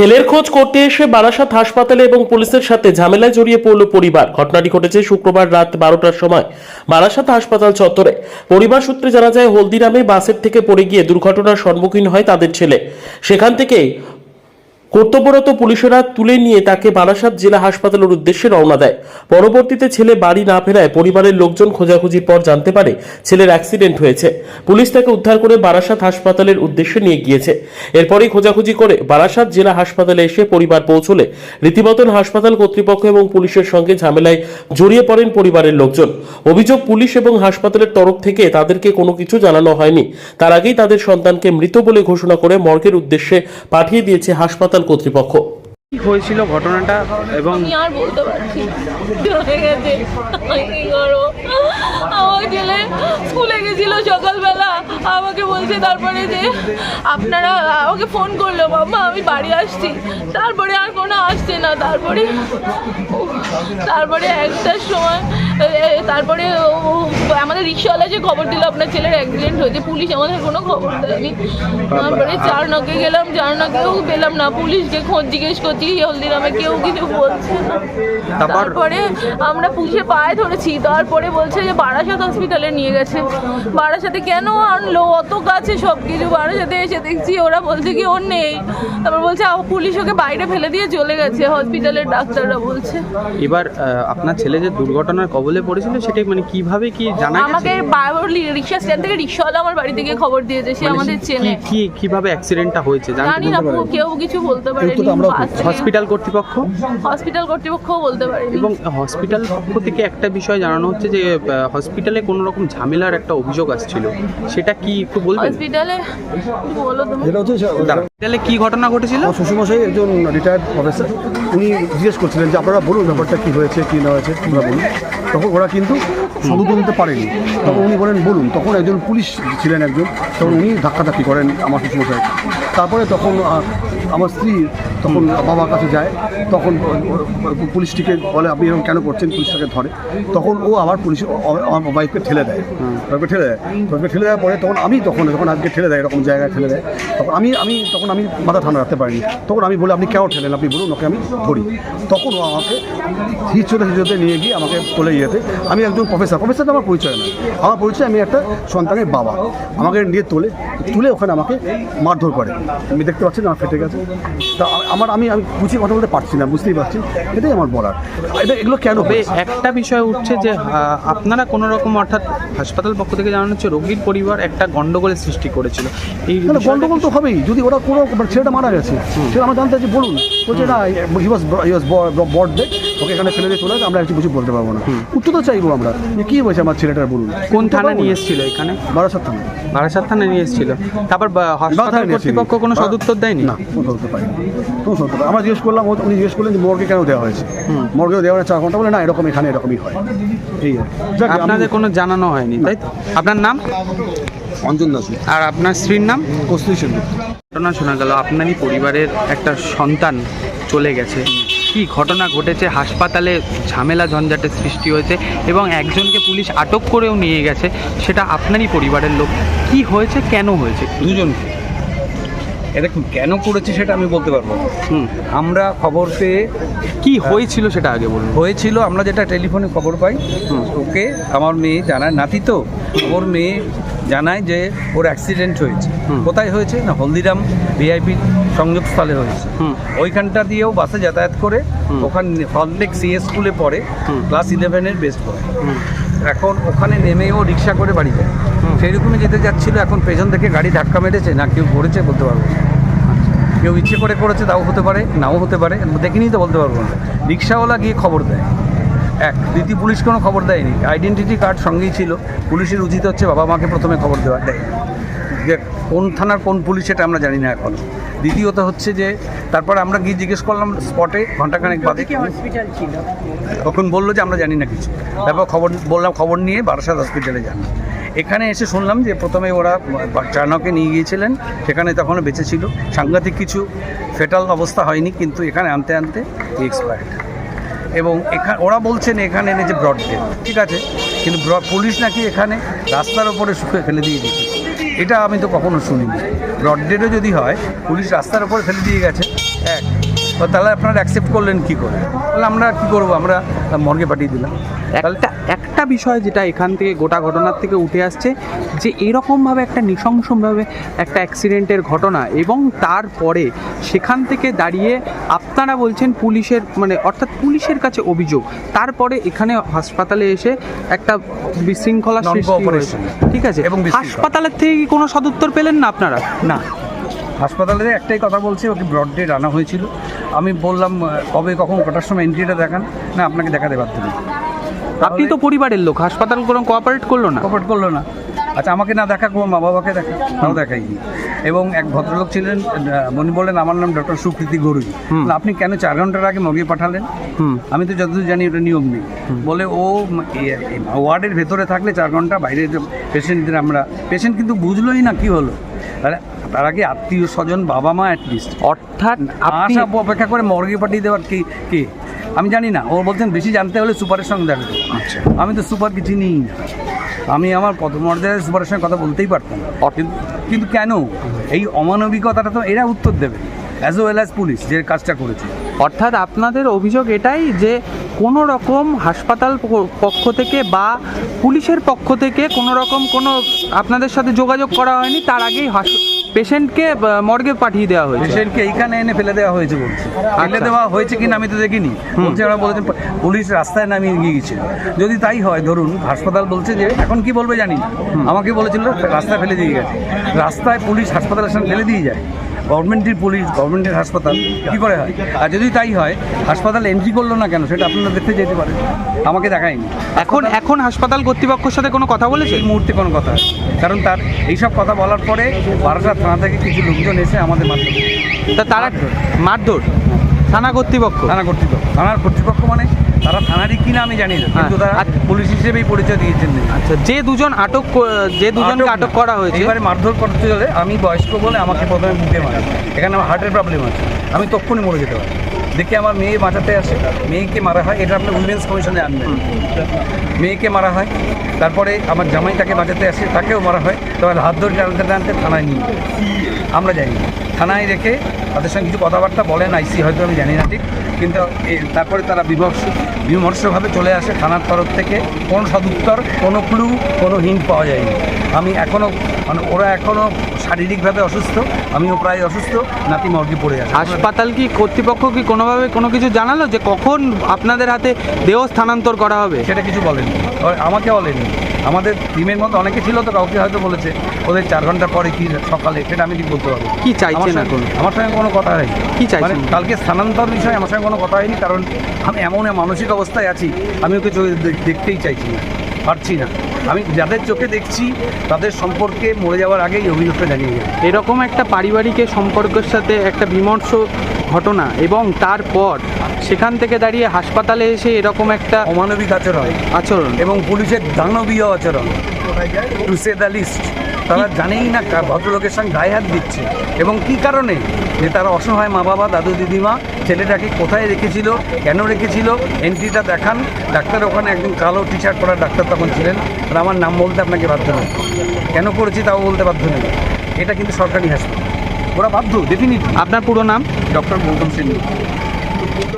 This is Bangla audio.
ছেলের খোঁজ করতে এসে বারাসাত হাসপাতালে এবং পুলিশের সাথে ঝামেলায় জড়িয়ে পড়ল পরিবার। ঘটনাটি ঘটেছে শুক্রবার রাত বারোটার সময় বারাসাত হাসপাতাল চত্বরে। পরিবার সূত্রে জানা যায়, হলদিরামে বাসের থেকে পড়ে গিয়ে দুর্ঘটনার সম্মুখীন হয় তাদের ছেলে। সেখান থেকে কর্তব্যরত পুলিশেরা তুলে নিয়ে তাকে বারাসাত জেলা হাসপাতালের উদ্দেশ্যে রওনা দেয়। পরবর্তীতে ছেলে বাড়ি না ফেরায় পরিবারের লোকজন খোঁজাখুঁজির পর জানতে পারে ছেলের অ্যাক্সিডেন্ট হয়েছে। পুলিশ তাকে উদ্ধার করে বারাসাত হাসপাতালের উদ্দেশ্যে নিয়ে গিয়েছে। এরপরই খোঁজাখুঁজি করে বারাসাত জেলা হাসপাতালে এসে পরিবার পৌঁছলে রীতিমতন হাসপাতাল কর্তৃপক্ষ এবং পুলিশের সঙ্গে ঝামেলায় জড়িয়ে পড়েন পরিবারের লোকজন। অভিযোগ পুলিশ এবং হাসপাতালের তরফ থেকে তাদেরকে কোনো কিছু জানানো হয়নি। তার আগেই তাদের সন্তানকে মৃত বলে ঘোষণা করে মর্গের উদ্দেশ্যে পাঠিয়ে দিয়েছে হাসপাতাল কর্তৃপক্ষ। কি হয়েছিল ঘটনাটা এবং আমি আর বলতে পারছি চলে গেছে। কি করব আমার ছেলে স্কুলে গেছিল সকালবেলা। আমাকে বলছে তারপরে যে আপনারা আমাকে ফোন করল বাবা আমি বাড়ি আসছি। তারপরে আর কোনো আসছে না। তারপরে তারপরে একটার সময় তারপরে ও- আমাদের রিক্সাওয়ালা যে খবর দিল আপনার ছেলের অ্যাক্সিডেন্ট হয়েছে পুলিশ আমাদের কোনো খবর দেয়নি। তারপরে চার নকে গেলাম চার নকেও পেলাম না। পুলিশকে খোঁজ জিজ্ঞেস করছি হলদিরামে কেউ কিছু বলছে না? তারপরে? আমরা পুলিশে পায়ে ধরেছি। তারপরে বলছে যে বারাসাত হসপিটালে নিয়ে গেছে। বারাসাতে কেন আনলো? অত কাছে সব কিছু বারাসাতে এসে দেখছি ওরা বলছে কি ওর নেই। তারপর বলছে পুলিশ ওকে বাইরে ফেলে দিয়ে চলে গেছে। হসপিটালের ডাক্তাররা বলছে। এবার আপনার ছেলে যে দুর্ঘটনার কবলে পড়েছিল সেটা মানে কীভাবে কি জানা আমাকে গেছে রিক্সা স্ট্যান্ড থেকে রিক্সাওয়ালা আমার বাড়ি থেকে খবর দিয়েছে সে মানে আমাদের চেনে। কি- কি কীভাবে অ্যাক্সিডেন্টটা হয়েছে? জানি না কেউ কিছু বলতে পারেনি হসপিটাল কর্তৃপক্ষ? হসপিটাল কর্তৃপক্ষও বলতে পারেনি। এবং হসপিটাল পক্ষ থেকে একটা বিষয় জানানো হচ্ছে যে হসপিটালে কোনো রকম ঝামেলার একটা অভিযোগ আসছিল। সেটা কি একটু বলবেন? হসপিটালে বলো তুমি। হসপিটালে কি ঘটনা ঘটেছিল? শ্বশুরমশাই একজন রিটায়ার্ড প্রফেসর উনি জিজ্ঞেস করছিলেন যে আপনারা বলুন ব্যাপারটা কী হয়েছে কী না হয়েছে তোমরা বলুন। তখন ওরা কিন্তু সদুপ দিতে পারেনি। তখন উনি বলেন, বলুন। তখন একজন পুলিশ ছিলেন একজন, তখন উনি ধাক্কাধাক্কি করেন আমার শ্বশুরমশাই তারপরে তখন আমার স্ত্রী তখন বাবার কাছে যায়, তখন পুলিশটিকে বলে, আপনি এরকম কেন করছেন? পুলিশটাকে ধরে। তখন ও আবার পুলিশ আমার বাইককে ঠেলে দেয়। বাইককে ঠেলে দেয়। বাইককে ঠেলে দেওয়ার পরে তখন আমি তখন, যখন আজকে ঠেলে দেয়, এরকম জায়গায় ঠেলে দেয়, তখন আমি আমি, তখন আমি মাথা ঠান্ডা রাখতে পারিনি। তখন আমি বলে, আপনি কেন ঠেলেন? আপনি বলুন, ওকে আমি ধরি। তখন ও আমাকে হিচড়ে হিচড়ে নিয়ে গিয়ে আমাকে চলে গিয়েতে আমি একজন প্রফেসর প্রফেসর আমার পরিচয় না। আমার পরিচয়, আমি একটা সন্তানের বাবা। আমাকে নিয়ে তোলে, তুলে ওখানে আমাকে মারধর করে। আমি দেখতে পাচ্ছি না ফেটে গেছে। তা আমার আমি আমি বুঝিয়ে কথা বলতে পারছি না বুঝতেই পারছি। এটাই আমার বলার। এটা এগুলো কেন একটা বিষয় উঠছে যে আপনারা কোনো রকম অর্থাৎ হাসপাতাল পক্ষ থেকে জানানো হচ্ছে রোগীর পরিবার একটা গন্ডগোলের সৃষ্টি করেছিল। এই গন্ডগোল তো হবেই। যদি ওরা কোনো মানে ছেলেটা মারা গেছে সেটা আমরা জানতে চাইছি বলুন। বলছে না হি ওয়াজ হি ওয়াজ বড ওকে এখানে ফেলে দিয়ে চলে গেছে আমরা কিছু কিছু বলতে পারব না। উত্তর তো চাইব আমরা। যে কী হয়েছে আমার ছেলেটার বলুন? কোন উত্তর থানা নিয়ে। এসেছিল এখানে? বারাসাত থানা। বারাসাত থানায় নিয়ে এসেছিল। তারপর বা- হাসপাতাল কর্তৃপক্ষ কোনো সদুত্তর দেয়নি? না কোনো সদুত্তর পাইনি কোনো সদুত্তর আমরা জিজ্ঞেস করলাম ও- উনি জিজ্ঞেস করলেন যে মর্গে কেন দেওয়া হয়েছে? মর্গে দেওয়া চার ঘণ্টা বলে না এরকম এখানে এরকমই হয়। এই আর কি। যাক, আমি- আপনাদের কোনো জানানো হয়নি তাই তো? আপনার নাম? অঞ্জন দাস। আর আপনার স্ত্রীর নাম? কস্তুরী সেনগুপ্ত ঘটনা শোনা গেল আপনারই পরিবারের একটা সন্তান চলে গেছে। কি ঘটনা ঘটেছে হাসপাতালে ঝামেলা ঝঞ্ঝাটের সৃষ্টি হয়েছে এবং একজনকে পুলিশ আটক করেও নিয়ে গেছে সেটা আপনারই পরিবারের লোক। কি হয়েছে কেন হয়েছে? দুজনকে। এ দেখুন কেন করেছে সেটা আমি বলতে পারব না। হুম। আমরা খবর পেয়ে কি হয়েছিল সেটা আগে বলুন। হয়েছিল আমরা যেটা টেলিফোনে খবর পাই হুম। ওকে আমার মেয়ে জানায় নাতি তো ওর মেয়ে জানায় যে ওর অ্যাক্সিডেন্ট হয়েছে কোথায় হয়েছে না হলদিরাম ভিআইপি সংযোগস্থলে হয়েছে। ওইখানটা দিয়েও বাসে যাতায়াত করে। ওখানে হললেক সিএস স্কুলে পড়ে। ক্লাস ইলেভেনের বেস্ট পড়ে এখন ওখানে নেমেও রিক্সা করে বাড়ি যায় হুম। সেইরকমই যেতে যাচ্ছিল এখন পেছন থেকে গাড়ি ধাক্কা মেরেছে না কেউ করেছে বলতে পারব না। কেউ ইচ্ছে করে করেছে তাও হতে পারে নাও হতে পারে দেখিনি তো বলতে পারব না রিক্সাওয়ালা গিয়ে খবর দেয় এক দ্বিতীয় পুলিশ কোনো খবর দেয়নি। আইডেন্টিটি কার্ড সঙ্গেই ছিল। পুলিশের উচিত হচ্ছে বাবা মাকে প্রথমে খবর দেওয়া। দেয় যে কোন থানার কোন পুলিশ সেটা আমরা জানি না এখন। দ্বিতীয়ত হচ্ছে যে তারপর আমরা গিয়ে জিজ্ঞেস করলাম স্পটে ঘন্টাখানেক বাদে। তখন বলল যে আমরা জানি না কিছু। তারপর খবর বললাম খবর নিয়ে বারাসাত হসপিটালে যান। এখানে এসে শুনলাম যে প্রথমে ওরা চানকে নিয়ে গিয়েছিলেন। সেখানে তখনও বেঁচে ছিল। সাংঘাতিক কিছু ফেটাল অবস্থা হয়নি কিন্তু এখানে আনতে আনতে এক্সপায়ার্ড এবং এখানে ওরা বলছেন এখানে এনেছে ব্রড ডে ঠিক আছে, কিন্তু পুলিশ নাকি এখানে রাস্তার ওপরে শুকে ফেলে দিয়ে দিয়েছে এটা আমি তো কখনো শুনিনি। ব্রড ডেটও যদি হয়, পুলিশ রাস্তার ওপরে ফেলে দিয়ে গেছে, এক। তাহলে আপনারা অ্যাকসেপ্ট করলেন কি করে? তাহলে আমরা কি করব? আমরা মর্গে পাঠিয়ে দিলাম। একটা বিষয় যেটা এখান থেকে গোটা ঘটনার থেকে উঠে আসছে যে এরকমভাবে একটা নৃশংসভাবে একটা অ্যাক্সিডেন্টের ঘটনা এবং তারপরে সেখান থেকে দাঁড়িয়ে আপনারা বলছেন পুলিশের মানে অর্থাৎ পুলিশের কাছে অভিযোগ তারপরে এখানে হাসপাতালে এসে একটা বিশৃঙ্খলা সৃষ্টি হয়েছে। ঠিক আছে? এবং হাসপাতালের থেকে কি কোনো সদুত্তর পেলেন না আপনারা? না। হাসপাতালে একটাই কথা বলছি ওকে ব্রড ডে আনা হয়েছিল। আমি বললাম কবে কখন কটার সময় এন্ট্রিটা দেখান? না আপনাকে দেখাতে নেই আপনি তো পরিবারের লোক হাসপাতাল কোনো কোঅপারেট করল না? কপাট করল না। আচ্ছা আমাকে না দেখা কোনো মা বাবাকে দেখা। তাও দেখাইনি এবং এক ভদ্রলোক ছিলেন উনি বললেন আমার নাম ডক্টর সুকৃতি গরুই। আপনি কেন চার ঘণ্টার আগে মর্গে পাঠালেন? আমি তো যতদূর জানি ওটা নিয়ম নেই। বলে ও ওয়ার্ডের ভেতরে থাকলে চার ঘণ্টা বাইরে পেশেন্টদের আমরা পেশেন্ট কিন্তু বুঝলোই না কি হলো? তার আগে আত্মীয় স্বজন বাবা মা অ্যাটলিস্ট অর্থাৎ আসা অপেক্ষা করে মর্গে পাঠিয়ে দেওয়ার কি কি? আমি জানি না। ও বলছেন বেশি জানতে হলে সুপারের সঙ্গে দেখবে আচ্ছা। আমি তো সুপারকে চিনিই না। আমি আমার পদমর্যাদার সুপারের সঙ্গে কথা বলতেই পারতাম কিন্তু- কিন্তু কেন? এই অমানবিকতাটা তো এরা উত্তর দেবে অ্যাজ ওয়েল অ্যাজ পুলিশ যে কাজটা করেছে। অর্থাৎ আপনাদের অভিযোগ এটাই যে কোনো রকম হাসপাতাল পক্ষ থেকে বা পুলিশের পক্ষ থেকে কোনো রকম কোনো আপনাদের সাথে যোগাযোগ করা হয়নি তার আগেই পেশেন্টকে মর্গে পাঠিয়ে দেওয়া হয়েছে। পেশেন্টকে এইখানে এনে ফেলে দেওয়া হয়েছে বলছে। ফেলে আচ্ছা। দেওয়া হয়েছে কিনা আমি তো দেখিনি। বলছে ওরা বলেছেন পুলিশ রাস্তায় নামিয়ে নিয়ে গেছে। যদি তাই হয় ধরুন হাসপাতাল বলছে যে এখন কি বলবে জানি না। আমাকে বলেছিল রাস্তায় ফেলে দিয়ে গেছে। রাস্তায় পুলিশ হাসপাতালের সামনে ফেলে দিয়ে যায়। গভর্নমেন্টের পুলিশ গভর্নমেন্টের হাসপাতাল কি করে হয়? আর যদি তাই হয় হাসপাতাল এন্ট্রি করল না কেন? সেটা আপনারা দেখতে যেতে পারেন। আমাকে দেখায়নি। এখন এখন হাসপাতাল কর্তৃপক্ষের সাথে কোনো কথা বলেছে? এই মুহূর্তে কোনো কথা কারণ তার এইসব কথা বলার পরে বারাসাত থানা থেকে কিছু লোকজন এসে আমাদের মাধ্যমে তা তারা মারধর। থানা কর্তৃপক্ষ? থানা কর্তৃপক্ষ। থানার কর্তৃপক্ষ মানে তারা থানারই কিনা আমি জানি না কিন্তু তারা আচ্ছা। পুলিশ হিসেবেই পরিচয় দিয়েছেন। আচ্ছা যে দুজন আটক যে দুজনকে আটক করা হয়েছে। এবারে মারধর করতে গেলে আমি বয়স্ক বলে আমাকে প্রথমে বুকে মারে। এখানে আমার হার্টের প্রবলেম আছে। আমি তক্ষুনি মরে যেতে পারি। দেখে আমার মেয়ে বাঁচাতে আসে। মেয়েকে মারা হয় এটা আপনি উইমেন্স কমিশনে আনবেন। মেয়েকে মারা হয় তারপরে আমার জামাই তাকে বাঁচাতে আসে তাকেও মারা হয়। তবে হাত ধরে টানতে টানতে থানায় নিয়ে। আমরা যাই। থানায় রেখে তাদের সঙ্গে কিছু কথাবার্তা বলেন আইসি হয়তো আমি জানি না ঠিক। কিন্তু তারপরে তারা বিমর্ষ বিমর্ষভাবে চলে আসে থানার তরফ থেকে। কোনো সদুত্তর, কোনো ক্লু কোনো হিন্ট পাওয়া যায়নি। আমি এখনও মানে ওরা এখনও শারীরিকভাবে অসুস্থ আমিও প্রায় অসুস্থ নাতি মর্গে পড়ে আছে। হাসপাতাল কি কর্তৃপক্ষ কি কোনোভাবে কোনো কিছু জানালো যে কখন আপনাদের হাতে দেহ স্থানান্তর করা হবে? সেটা কিছু বলেনি। আমাকে বলেনি। আমাদের টিমের মধ্যে অনেকে ছিল তো কাউকে হয়তো বলেছে। ওদের চার ঘণ্টা পরে কি সকালে সেটা আমি ঠিক বলতে পারব কি চাইছেন এখন? আমার সঙ্গে কোনো কথা হয়নি। কি চাইছেন? মানে কালকে স্থানান্তর বিষয়ে আমার সঙ্গে কোনো কথা হয়নি কারণ আমি এমন মানসিক অবস্থায় আছি আমি ওকে দেখ- দেখতেই চাইছি না পারছি না। আমি যাদের চোখে দেখছি তাদের সম্পর্কে মরে যাওয়ার আগেই অভিযোগটা জানিয়ে গেল এরকম একটা পারিবারিক সম্পর্কের সাথে একটা বিমর্ষ ঘটনা এবং তারপর সেখান থেকে দাঁড়িয়ে হাসপাতালে এসে এরকম একটা অমানবিক আচরণ আচরণ। এবং পুলিশের দানবীয় আচরণ। টু সে দ্য লিস্ট তারা জানেই না ভদ্রলোকের সঙ্গে গায়ে হাত দিচ্ছে। এবং কি কারণে? যে তারা অসহায় মা বাবা দাদু দিদিমা ছেলেটাকে কোথায় রেখেছিল কেন রেখেছিল এন্ট্রিটা দেখান। ডাক্তার ওখানে একজন কালো টি শার্ট পরা ডাক্তার তখন ছিলেন। আর আমার নাম বলতে আপনাকে বাধ্য নেই। কেন করেছি তাও বলতে বাধ্য নেই। এটা কিন্তু সরকারি হাসপাতাল। ওরা বাধ্য ডেফিনিটলি আপনার পুরো নাম? ডক্টর গৌতম সিং